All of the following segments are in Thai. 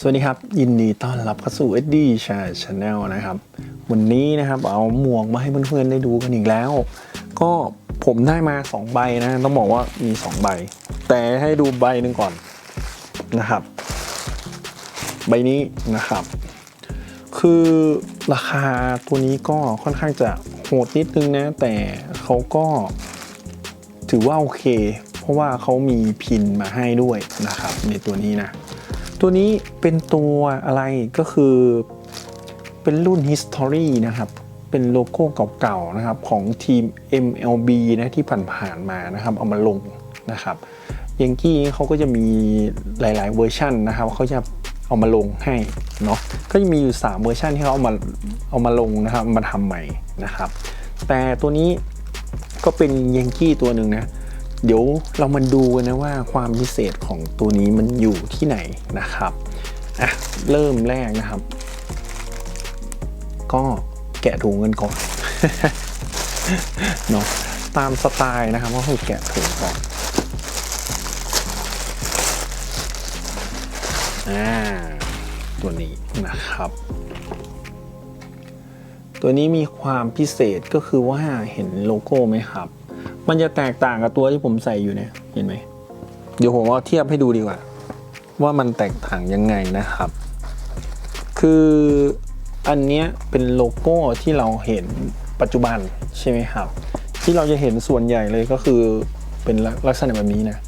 สวัสดีครับ ยินดีต้อนรับเข้าสู่ SD Channel Channel นะครับ วันนี้นะครับเอาหมวกมาให้เพื่อนๆได้ดูกันอีกแล้ว ก็ผมได้มา 2 ใบนะ ต้องบอกว่ามี 2 ใบ แต่ให้ดูใบหนึ่งก่อนนะครับ ใบนี้นะครับ คือราคาตัวนี้ก็ค่อนข้างจะโหดนิดนึงนะ แต่เขาก็ถือว่าโอเค เพราะว่าเขามีพินมาให้ด้วยนะครับ ในตัวนี้นะ ตัวนี้เป็นตัวอะไรก็คือเป็นรุ่น History นะครับ เป็นโลโก้เก่าๆนะครับของทีม MLB นะที่ผ่านๆมานะครับ เอามาลงนะครับยังกี้เขาก็จะมีหลายๆเวอร์ชันนะครับเขาจะเอามาลงให้เนาะก็จะมีอยู่ 3 เวอร์ชันที่เขาเอามาเอามาลงนะครับมาทำใหม่นะครับ แต่ตัวนี้ก็เป็นยังกี้ตัวหนึ่งนะ เดี๋ยวเรามาดูกันนะว่าความพิเศษของตัวนี้มันอยู่ที่ไหนนะครับอะเริ่มแรกนะครับ ก็แกะถุงกันก่อนเนาะตามสไตล์นะครับก็คือแกะถุงก่อนอ่าตัวนี้นะครับ ตัวนี้มีความพิเศษก็คือว่าเห็นโลโก้ไหมครับ มันจะแตกต่างกับตัวที่ผมใส่อยู่เนี่ย เห็นไหม เดี๋ยวผมเอาเทียบให้ดูดีกว่า ว่ามันแตกต่างยังไงนะครับ คืออันเนี้ยเป็นโลโก้ที่เราเห็นปัจจุบันใช่ไหมครับ ที่เราจะเห็นส่วนใหญ่เลยก็คือเป็นลักษณะแบบนี้นะ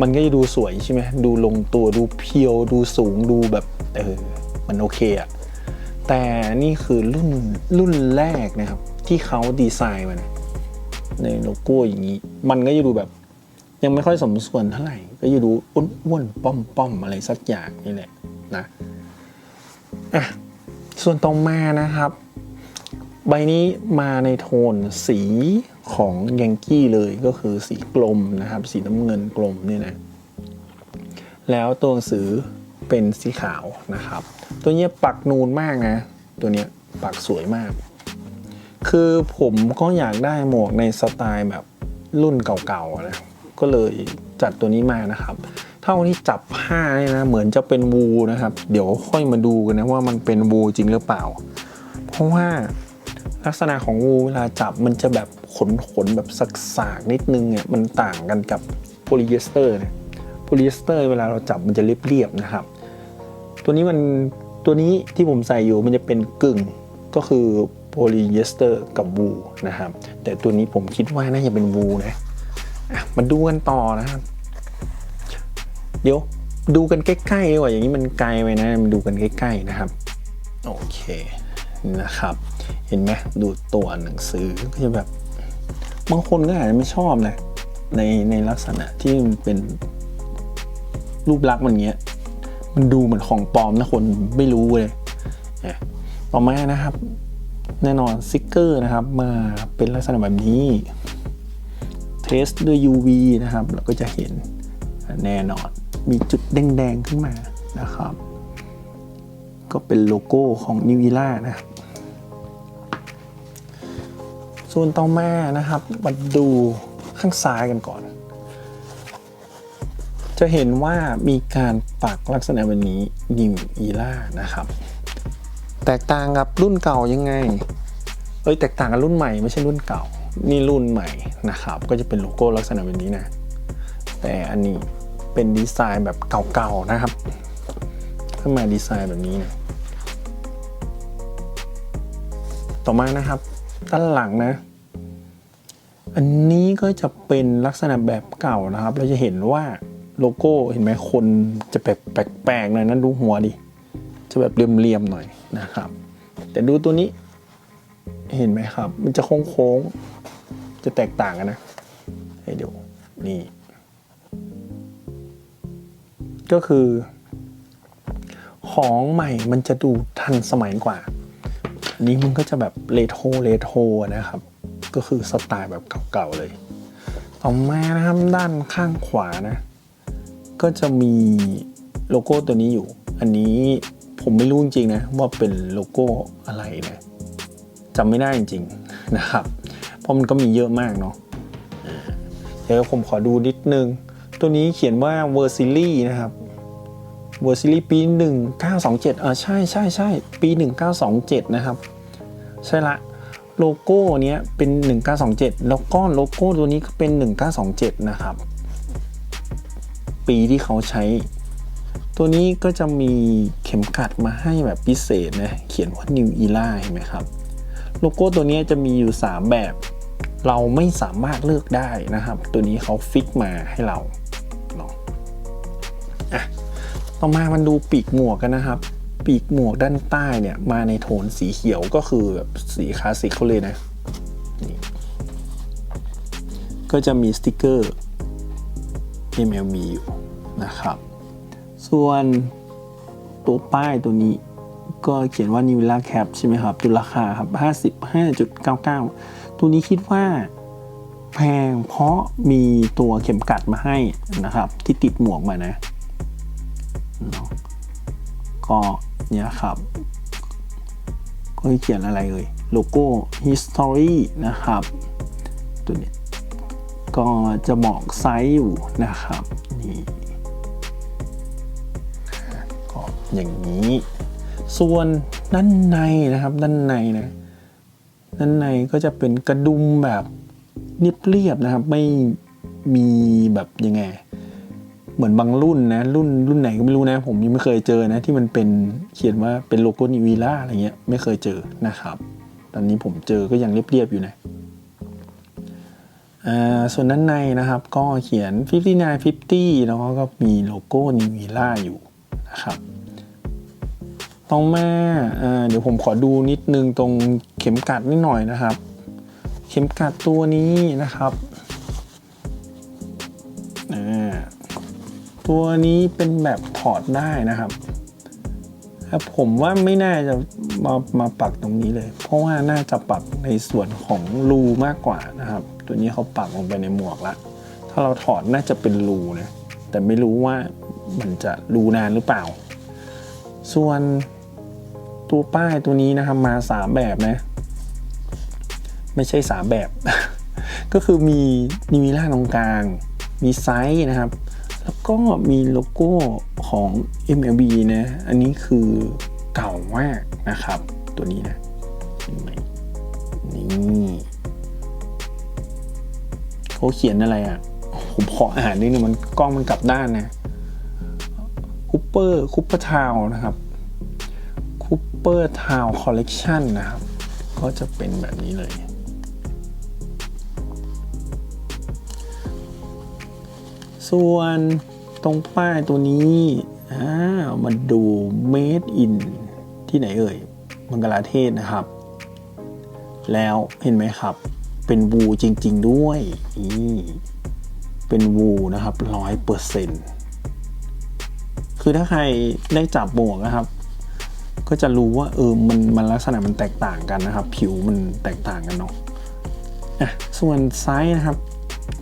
มันก็จะดูสวยใช่ไหมดูลงตัวดูเพียว ดูสูงดูแบบเออมันโอเคอะแต่นี่คือรุ่นรุ่นแรกนะครับ ที่เขาดีไซน์มัน ในโลโก้อย่างนี้ มันก็จะดูแบบ ยังไม่ค่อยสมส่วนเท่าไหร่ ก็จะดูอ้วนๆป้อมๆอะไรสักอย่างนี่แหละนะอะส่วนต่อมานะครับ ใบนี้มาในโทนสีของยังกี้เลยก็คือสีกลมนะครับ สีน้ำเงินกลมนี่นะแล้วตัวหนังสือเป็นสีขาวนะครับ ตัวเนี้ยปักนูนมากนะ ตัวเนี้ยปักสวยมาก คือผมก็อยากได้หมวกในสไตล์แบบรุ่นเก่าๆนะก็เลยจัดตัวนี้มานะครับ เท่าที่จับผ้าเนี่ยนะเหมือนจะเป็นวูนะครับ เดี๋ยวค่อยมาดูกันนะว่ามันเป็นวูจริงหรือเปล่า เพราะว่าลักษณะของวูเวลาจับมันจะแบบขนขนๆแบบสากๆนิดนึงเนี่ยมันต่างกันกับโพลีเอสเตอร์เนี่ยโพลีเอสเตอร์เวลาเราจับมันจะเรียบๆนะครับ ตัวนี้มันตัวนี้ที่ผมใส่อยู่มันจะเป็นกึ่งก็คือ พลีเอสเตอร์กับวูนะครับ แต่ตัวนี้ผมคิดว่าน่าจะเป็นวูนะอะมาดูกันต่อนะครับ เดี๋ยวดูกันใกล้ๆดีกว่าอย่างนี้มันไกลไปนะมาดูกันใกล้ๆนะครับ โอเคนะครับ เห็นไหมดูตัวหนังสือก็จะแบบบางคนก็อาจจะไม่ชอบนะในในลักษณะที่มันเป็นรูปลักษณ์มันเงี้ย มันดูเหมือนของปลอมนะคนไม่รู้เลยอะต่อมานะครับ แน่นอนสติกเกอร์นะครับมาเป็นลักษณะแบบนี้เทสด้วย UV นะครับเราก็จะเห็นแน่นอนมีจุดแดงๆขึ้นมานะครับ ก็เป็นโลโก้ของนิวิล่านะครับส่วนต่อมานะครับมาดูข้างซ้ายกันก่อน จะเห็นว่ามีการปักลักษณะแบบนี้นิวอีล่านะครับ แตกต่างกับรุ่นเก่ายังไง เอ้ยแตกต่างกับรุ่นใหม่ไม่ใช่รุ่นเก่า นี่รุ่นใหม่นะครับ ก็จะเป็นโลโก้ลักษณะแบบนี้นะ แต่อันนี้เป็นดีไซน์แบบเก่าๆนะครับขึ้นมาดีไซน์แบบนี้นะต่อมานะครับด้านหลังนะ อันนี้ก็จะเป็นลักษณะแบบเก่านะครับ เราจะเห็นว่าโลโก้เห็นไหมคนจะแปลกๆหน่อยนะดูหัวดิ จะแบบเรียมๆหน่อย นะครับ แต่ดูตัวนี้เห็นไหมครับ มันจะโค้งๆจะแตกต่างกันนะให้ดูนี่ ก็คือ ของใหม่มันจะดูทันสมัยกว่าอันนี้มันก็จะแบบเรโทรเรโทรนะครับ ก็คือสไตล์แบบเก่าๆเลยต่อมานะครับด้านข้างขวานะ ก็จะมีโลโก้ตัวนี้อยู่ อันนี้ ผมไม่รู้จริงๆนะว่าเป็นโลโก้อะไรนะจำไม่ได้จริงๆนะครับ เพราะมันก็มีเยอะมากเนาะอ่าเดี๋ยวผมขอดูนิดนึง ตัวนี้เขียนว่า v e r s i l y นะครับเวอร์ซิลี่ปี 1927เออใช่ใช่ใช่ปี 1927 นะครับ ใช่ละโลโก้เนี้ยเป็น 1927 แล้วก็โลโก้ตัวนี้ก็เป็น 1927 นะครับ ปีที่เขาใช้ ตัวนี้ก็จะมีเข็มขัดมาให้แบบพิเศษนะเขียนว่า New Era เห็นไหมครับ โลโก้ตัวนี้จะมีอยู่ 3 แบบ เราไม่สามารถเลือกได้นะครับ ตัวนี้เขาฟิกมาให้เราเนาะอะต่อมามันดูปีกหมวกกันนะครับ ปีกหมวกด้านใต้เนี่ยมาในโทนสีเขียวก็คือแบบสีคลาสสิกเขาเลยนะนี่ก็จะมีสติกเกอร์ MLB อยู่นะครับ ส่วนตัวป้ายตัวนี้ก็เขียนว่า New Era Cap ใช่ไหมครับตัวราคาครับ 55.99 ตัวนี้คิดว่าแพงเพราะมีตัวเข็มกัดมาให้นะครับ ที่ติดหมวกมานะเนาะก็เนี่ยครับ ก็เขียนอะไรเอ่ยโลโก้ history นะครับ ตัวนี้ก็จะบอกไซส์อยู่นะครับนี่ อย่างนี้ ส่วนด้านในนะครับ ด้านในนะด้านในก็จะเป็นกระดุมแบบเรียบๆนะครับ ไม่มีแบบยังไงเหมือนบางรุ่นนะรุ่นรุ่นไหนก็ไม่รู้นะ ผมยังไม่เคยเจอนะ ที่มันเป็นเขียนว่าเป็นโลโก้นิวีล่าอะไรเงี้ยไม่เคยเจอนะครับ ตอนนี้ผมเจอก็ยังเรียบๆอยู่นะส่วนด้านในนะครับก็เขียน 5950แล้วก็มีโลโก้นิวีล่าอยู่นะครับ ต่อมาอ่เดี๋ยวผมขอดูนิดนึงตรงเข็มกัดนิดหน่อยนะครับ เข็มกัดตัวนี้นะครับตัวนี้เป็นแบบถอดได้นะครับแต่ผมว่าไม่น่าจะมามาปักตรงนี้เลย เพราะว่าน่าจะปักในส่วนของรูมากกว่านะครับ ตัวนี้เขาปักลงไปในหมวกละถ้าเราถอดน่าจะเป็นรูนะแต่ไม่รู้ว่ามันจะรูนานหรือเปล่า ส่วน ตัวป้ายตัวนี้นะครับมาสามแบบนะ ไม่ใช่สามแบบ ก็คือมีนิวิล่าตรงกลาง มีไซส์นะครับ แล้วก็มีโลโก้ของ MLB นะ อันนี้คือเก่ามากนะครับ ตัวนี้นะนี่เขาเขียนอะไรอะ ผมขออ่านนิดนึงมันกล้องมันกลับด้านนะคูเปอร์คูเปอร์ทาวนะครับ คูเปอร์ทาวคอลเลกชันนะครับ ก็จะเป็นแบบนี้เลย ส่วนตรงป้ายตัวนี้อ่ามาดู made in ที่ไหนเอ่ยมังกลาเทศนะครับ แล้วเห็นไหมครับ เป็นวูจริง ๆ ด้วยนี่เป็นวูนะครับร้อยเปอร์เซ็นต์คือถ้าใครได้จับหมวกนะครับ ก็จะรู้ว่าเออมันมันลักษณะมันแตกต่างกันนะครับ ผิวมันแตกต่างกันเนาะอะส่วนไซส์นะครับ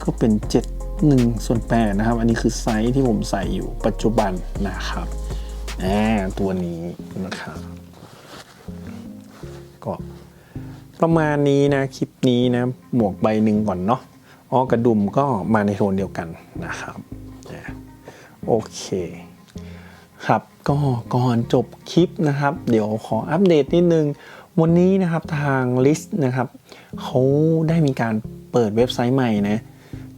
ก็เป็น 7 1ส่วน8นะครับ อันนี้คือไซส์ที่ผมใส่อยู่ปัจจุบันนะครับอ่าตัวนี้นะครับก็ประมาณนี้นะคลิปนี้นะหมวกใบหนึ่งก่อนเนาะอ๋อกระดุมก็มาในโทนเดียวกันนะครับโอเค ครับก็ก่อนจบคลิปนะครับ เดี๋ยวขออัปเดตนิดนึง วันนี้นะครับทาง List นะครับเขาได้มีการเปิดเว็บไซต์ใหม่นะ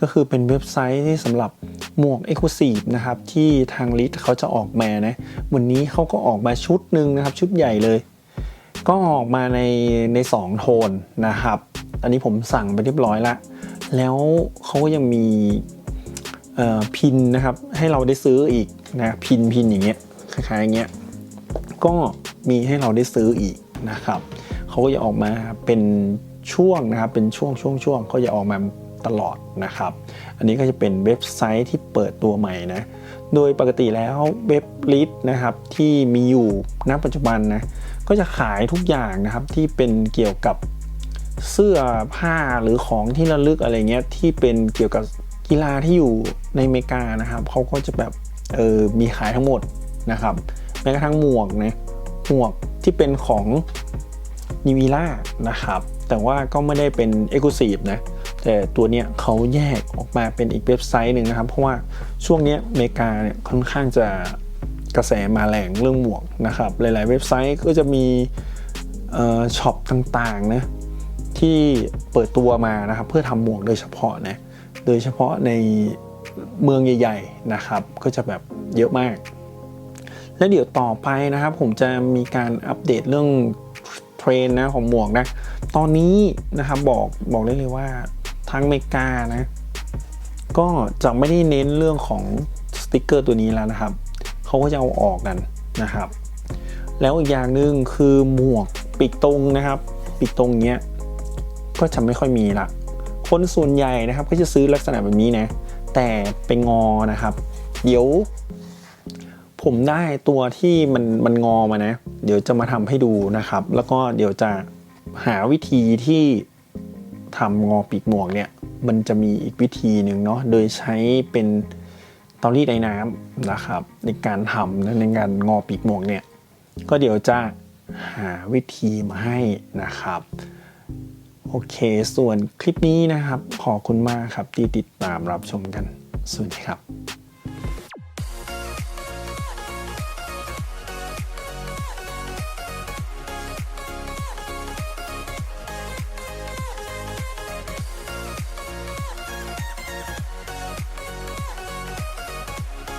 ก็คือเป็นเว็บไซต์ที่สำหรับหมวก e x c l u s i v e นะครับที่ทาง List เขาจะออกมานะวันนี้เขาก็ออกมาชุดหนึ่งนะครับ ชุดใหญ่เลย ก็ออกมาในใน 2 โทนนะครับ อันนี้ผมสั่งไปเรียบร้อยละแล้วเขาก็ยังมี พินนะครับให้เราได้ซื้ออีกนะพินพินอย่างเงี้ยคล้ายๆอย่างเงี้ยก็มีให้เราได้ซื้ออีกนะครับเขาก็จะออกมาเป็นช่วงนะครับเป็นช่วงช่วงช่วงเขาจะออกมาตลอดนะครับ อันนี้ก็จะเป็นเว็บไซต์ที่เปิดตัวใหม่นะโดยปกติแล้วเว็บลิสนะครับที่มีอยู่ณปัจจุบันนะก็จะขายทุกอย่างนะครับที่เป็นเกี่ยวกับเสื้อผ้าหรือของที่ระลึกอะไรเงี้ยที่เป็นเกี่ยวกับ กีฬาที่อยู่ในอเมริกานะครับเขาก็จะแบบเออมีขายทั้งหมดนะครับแม้กระทั่งหมวกนะหมวกที่เป็นของนิวิล่านะครับ แต่ว่าก็ไม่ได้เป็น e x c l u s i v e นะแต่ตัวเนี้ยเขาแยกออกมาเป็นอีกเว็บไซต์หนึ่งนะครับ เพราะว่าช่วงเนี้ยอเมริกาเนี่ยค่อนข้างจะกระแสมาแรงเรื่องหมวกนะครับ หลาย ๆ เว็บไซต์ก็จะมีเออช็อปต่างๆนะที่เปิดตัวมานะครับ เพื่อทำหมวกโดยเฉพาะนะ โดยเฉพาะในเมืองใหญ่ ๆนะครับ ก็จะแบบเยอะมาก แล้วเดี๋ยวต่อไปนะครับ ผมจะมีการอัปเดตเรื่องเทรนนะของหมวกนะ ตอนนี้นะครับบอกบอกได้เลยว่าทางอเมริกานะ ก็จะไม่ได้เน้นเรื่องของสติกเกอร์ตัวนี้แล้วนะครับเขาก็จะเอาออกกันนะครับ แล้วอีกอย่างหนึ่งคือหมวกปีกตรงนะครับปีกตรงเนี้ยก็จะไม่ค่อยมีละ คนส่วนใหญ่นะครับก็จะซื้อลักษณะแบบนี้นะ แต่เป็นงอนะครับ เดี๋ยว ผมได้ตัวที่มันมันงอมานะ เดี๋ยวจะมาทำให้ดูนะครับ แล้วก็เดี๋ยวจะหาวิธีที่ทำงอปีกหมวกเนี่ย มันจะมีอีกวิธีหนึ่งเนาะโดยใช้เป็นเตารีดไอ้น้ำนะครับ ในการทำและในการงอปีกหมวกเนี่ย ก็เดี๋ยวจะหาวิธีมาให้นะครับ โอเค ส่วนคลิปนี้นะครับ ขอคุณมากครับที่ติดตามรับชมกัน สวัสดีครับ